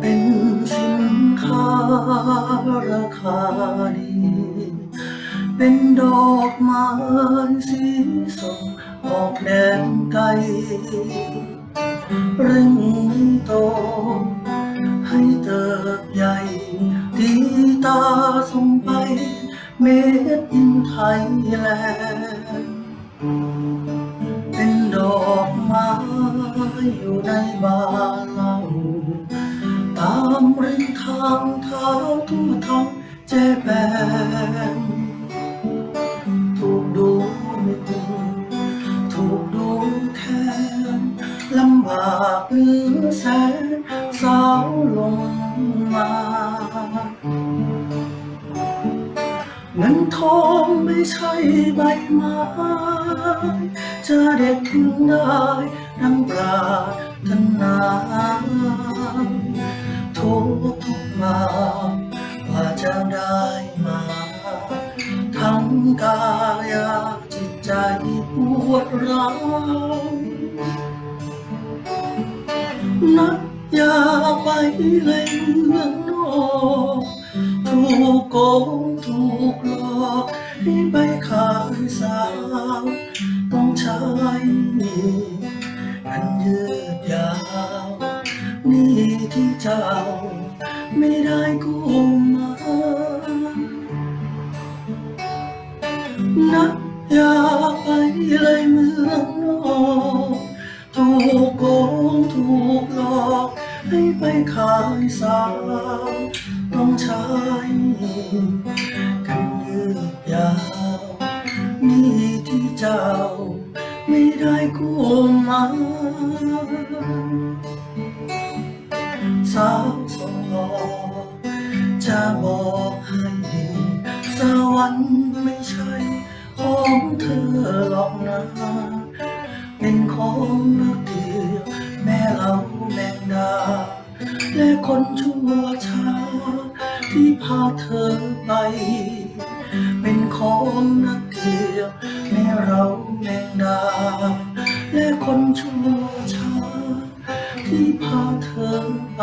เป็นสินค้าราคาดี เป็นดอกไม้สีสดออกแดงไกลเร่งโต ให้เติบใหญ่ดีตาส่งไป เมดอินไทยแลนด์เป็นดอกไม้อยู่ในบ้านเราางเท้าทั่วท้องเจแปนถูกดูถูกดูแทนลำบากหลือแสนสาวลงมาเงินทองไม่ใช่ใบไม้จะเด็ดได้ดังปรารถนาทุกทุก ว่าจะได้มา ทั้งกายจิตใจปวดร้าวนักยาไปเลยเมืองนอกถูกโกงถูกหลอกให้ไปขายสาวต้องใช้ ที่เจ้า ไม่ได้กู้มานักอยาไปเลยเมืองนอกถูกโกงถูกหลอกให้ไปขายสาวต้องใช้กันยืดยาวนี่ที่เจ้า ไม่ได้กู้มา สาวสงหล่อจะบอกให้สวรรค์ไม่ใช่ของเธอหรอกนะเป็นของนักเดียวแม่เราแมงดา และคนชั่วช้าที่พาเธอไป เป็นของนักเดียวแม่เราแมงดา และคนชั่วช้า ที่พาเธอไป